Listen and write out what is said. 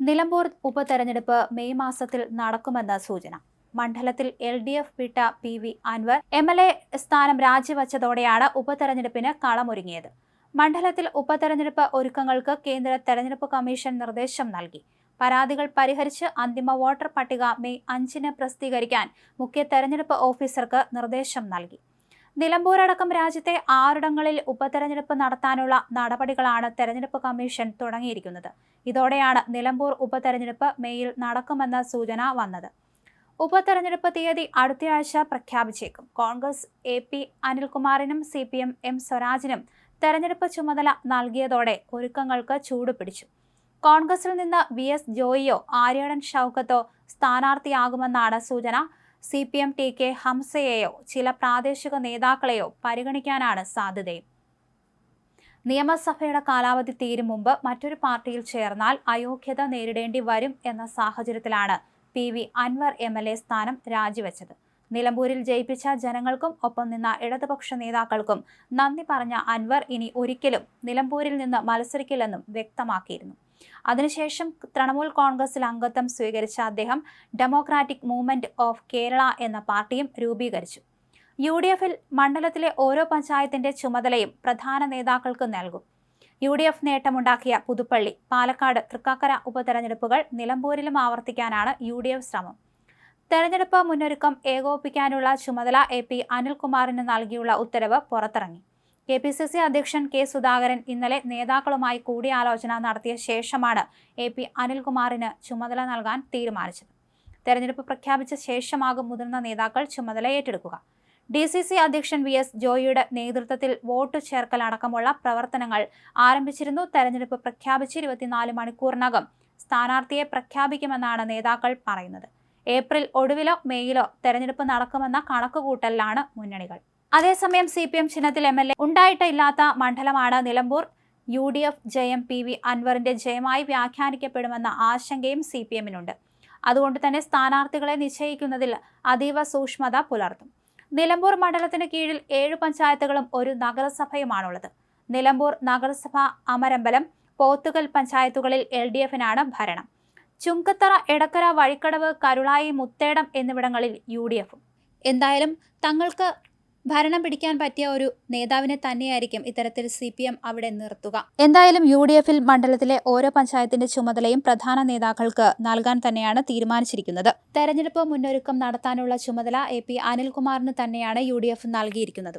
നിലമ്പൂർ ഉപതെരഞ്ഞെടുപ്പ് മെയ് മാസത്തിൽ നടക്കുമെന്ന സൂചന. മണ്ഡലത്തിൽ എൽ ഡി എഫ് വിട്ട P V Anvar M L A സ്ഥാനം രാജിവച്ചതോടെയാണ് ഉപതെരഞ്ഞെടുപ്പിന് കളമൊരുങ്ങിയത്. മണ്ഡലത്തിൽ ഉപതെരഞ്ഞെടുപ്പ് ഒരുക്കങ്ങൾക്ക് കേന്ദ്ര തെരഞ്ഞെടുപ്പ് കമ്മീഷൻ നിർദ്ദേശം നൽകി. പരാതികൾ പരിഹരിച്ച് അന്തിമ വോട്ടർ പട്ടിക മെയ് അഞ്ചിന് പ്രസിദ്ധീകരിക്കാൻ മുഖ്യ തെരഞ്ഞെടുപ്പ് ഓഫീസർക്ക് നിർദ്ദേശം നൽകി. നിലമ്പൂരടക്കം രാജ്യത്തെ ആറിടങ്ങളിൽ ഉപതെരഞ്ഞെടുപ്പ് നടത്താനുള്ള നടപടികളാണ് തെരഞ്ഞെടുപ്പ് കമ്മീഷൻ തുടങ്ങിയിരിക്കുന്നത്. ഇതോടെയാണ് നിലമ്പൂർ ഉപതെരഞ്ഞെടുപ്പ് മേയിൽ നടക്കുമെന്ന സൂചന വന്നത്. ഉപതെരഞ്ഞെടുപ്പ് തീയതി അടുത്തയാഴ്ച പ്രഖ്യാപിച്ചേക്കും. കോൺഗ്രസ് എ പി അനിൽകുമാറിനും സി പി എം എം സ്വരാജിനും തെരഞ്ഞെടുപ്പ് ചുമതല നൽകിയതോടെ ഒരുക്കങ്ങൾക്ക് ചൂടുപിടിച്ചു. കോൺഗ്രസിൽ നിന്ന് വി എസ് ജോയിയോ ആര്യാടൻ ഷൗക്കത്തോ സ്ഥാനാർത്ഥിയാകുമെന്നാണ് സൂചന. C P M T K ഹംസയെയോ ചില പ്രാദേശിക നേതാക്കളെയോ പരിഗണിക്കാനാണ് സാധ്യതയും. നിയമസഭയുടെ കാലാവധി തീരും മുമ്പ് മറ്റൊരു പാർട്ടിയിൽ ചേർന്നാൽ അയോഗ്യത നേരിടേണ്ടി വരും എന്ന സാഹചര്യത്തിലാണ് P V Anvar M L A സ്ഥാനം രാജിവെച്ചത്. നിലമ്പൂരിൽ ജയിപ്പിച്ച ജനങ്ങൾക്കും ഒപ്പം നിന്ന ഇടതുപക്ഷ നേതാക്കൾക്കും നന്ദി പറഞ്ഞ അൻവർ ഇനി ഒരിക്കലും നിലമ്പൂരിൽ നിന്ന് മത്സരിക്കില്ലെന്നും വ്യക്തമാക്കിയിരുന്നു. അതിനുശേഷം തൃണമൂൽ കോൺഗ്രസിൽ അംഗത്വം സ്വീകരിച്ച അദ്ദേഹം ഡെമോക്രാറ്റിക് മൂവ്മെന്റ് ഓഫ് കേരള എന്ന പാർട്ടിയും രൂപീകരിച്ചു. യു ഡി എഫിൽ മണ്ഡലത്തിലെ ഓരോ പഞ്ചായത്തിന്റെ ചുമതലയും പ്രധാന നേതാക്കൾക്ക് നൽകും. യു ഡി എഫ് നേട്ടമുണ്ടാക്കിയ പുതുപ്പള്ളി പാലക്കാട് തൃക്കാക്കര ഉപതെരഞ്ഞെടുപ്പുകൾ നിലമ്പൂരിലും ആവർത്തിക്കാനാണ് യു ഡി എഫ് ശ്രമം. തെരഞ്ഞെടുപ്പ് മുന്നൊരുക്കം ഏകോപിപ്പിക്കാനുള്ള ചുമതല എ പി അനിൽകുമാറിന് നൽകിയുള്ള ഉത്തരവ് പുറത്തിറങ്ങി. കെ പി സി സി അധ്യക്ഷൻ കെ സുധാകരൻ ഇന്നലെ നേതാക്കളുമായി കൂടിയാലോചന നടത്തിയ ശേഷമാണ് എ പി അനിൽകുമാറിന് ചുമതല നൽകാൻ തീരുമാനിച്ചത്. തെരഞ്ഞെടുപ്പ് പ്രഖ്യാപിച്ച ശേഷമാകും മുതിർന്ന നേതാക്കൾ ചുമതല ഏറ്റെടുക്കുക. ഡി സി സി അധ്യക്ഷൻ വി എസ് ജോയിയുടെ നേതൃത്വത്തിൽ വോട്ട് ചേർക്കൽ അടക്കമുള്ള പ്രവർത്തനങ്ങൾ ആരംഭിച്ചിരുന്നു. തെരഞ്ഞെടുപ്പ് പ്രഖ്യാപിച്ച് ഇരുപത്തിനാല് മണിക്കൂറിനകം സ്ഥാനാർത്ഥിയെ പ്രഖ്യാപിക്കുമെന്നാണ് നേതാക്കൾ പറയുന്നത്. ഏപ്രിൽ ഒടുവിലോ മെയ്യിലോ തെരഞ്ഞെടുപ്പ് നടക്കുമെന്ന കണക്കുകൂട്ടലിലാണ് മുന്നണികൾ. അതേസമയം സി പി എം ചിഹ്നത്തിൽ എം എൽ എ ഉണ്ടായിട്ടില്ലാത്ത മണ്ഡലമാണ് നിലമ്പൂർ. യു ഡി എഫ് ജയം പി വി അൻവറിന്റെ ജയമായി വ്യാഖ്യാനിക്കപ്പെടുമെന്ന ആശങ്കയും സി പി എമ്മിനുണ്ട് അതുകൊണ്ട് തന്നെ സ്ഥാനാർത്ഥികളെ നിശ്ചയിക്കുന്നതിൽ അതീവ സൂക്ഷ്മത പുലർത്തും. നിലമ്പൂർ മണ്ഡലത്തിന് കീഴിൽ ഏഴ് പഞ്ചായത്തുകളും ഒരു നഗരസഭയുമാണുള്ളത്. നിലമ്പൂർ നഗരസഭ അമരമ്പലം പോത്തുകൽ പഞ്ചായത്തുകളിൽ എൽ ഡി എഫിനാണ് ഭരണം. ചുങ്കത്തറ എടക്കര വഴിക്കടവ് കരുളായി മുത്തേടം എന്നിവിടങ്ങളിൽ യു ഡി എഫും. എന്തായാലും തങ്ങൾക്ക് ഭരണം പിടിക്കാൻ പറ്റിയ ഒരു നേതാവിനെ തന്നെയായിരിക്കും ഇത്തരത്തിൽ സി പി എം അവിടെ നിർത്തുക. എന്തായാലും യു ഡി എഫിൽ മണ്ഡലത്തിലെ ഓരോ പഞ്ചായത്തിന്റെ ചുമതലയും പ്രധാന നേതാക്കൾക്ക് നൽകാൻ തന്നെയാണ് തീരുമാനിച്ചിരിക്കുന്നത്. തെരഞ്ഞെടുപ്പ് മുന്നൊരുക്കം നടത്താനുള്ള ചുമതല എ പി അനിൽകുമാറിന് തന്നെയാണ് യു ഡി എഫ് നൽകിയിരിക്കുന്നത്.